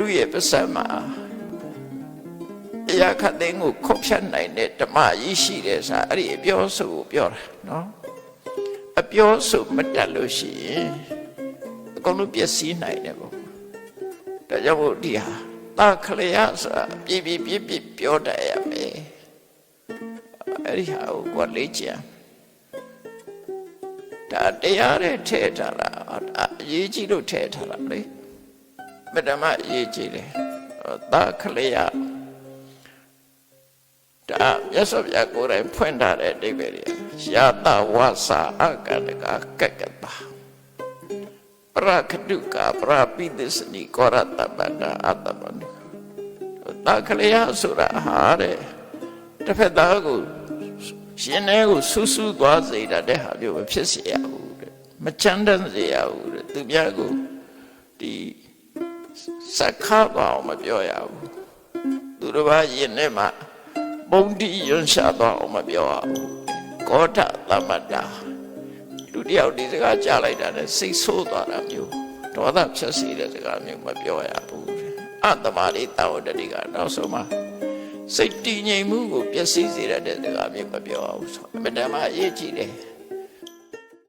လူရဲ့ပစံမှာအရာခတ်သိန်းကိုခုတ်ဖြတ်နိုင်တဲ့ဓမ္မကြီးရှိတယ်ဆိုတာအဲ့ဒီအပြောဆိုကိုပြောတာနော်အပြောဆိုမတတ်လို့ရှိရင်အကုန်လုံးပျက်စီးနိုင်တယ်ပေါ့ဒါကြောင့်မို့ဒီဟာတာခလျာဆိုတာပြပြပြပြပြောတတ်ရမယ်အဲ့ဒီဟာကိုကိုယ်လေ့ကျင့်ဒါတရားနဲ့ထည့်ထားတာဒါအရေးကြီးလို့ထည့်ထားတာလေ မဓမ္မအရေးကြီးတယ်တာခလျာဒါမြတ်စွာဘုရားကိုယ်တိုင်ဖွင့်ထားတဲ့အဓိပ္ပာယ်တွေယာတဝါစာအကန္တကကက္ကတာပရခတုကပရပိသစ္စနိကောရတပန္နာအတ္တမနုတာခလျာဆိုတာဟာတဲ့တစ်ဖက်သားကိုရှင်ထဲကိုဆူဆူသွားစေတတ်တဲ့ဟာမျိုးမဖြစ်စေရဘူးတဲ့မချမ်းတမ်းစေရဘူးတဲ့သူများကိုဒီ စက္ခပါအောင်မပြောရဘူးသူတို့ဘာရင်ထဲမှာပုံတိယွန်ရှာသွားအောင်မပြောရဘူးကောထသမတ္တာလူတယောက်ဒီစကားကြားလိုက်တာနဲ့စိတ်ဆိုးသွားတာမျိုးဒေါသဖြစ်စေတဲ့စကားမျိုးမပြောရဘူးတဲ့အတ္တမရိတာဝတ္တိကနောက်ဆုံးမှာစိတ်တည်ငြိမ်မှုကိုပျက်စီးစေတဲ့စကားမျိုးမပြောအောင်ဆိုအမြဲတမ်းအရေးကြီးတယ်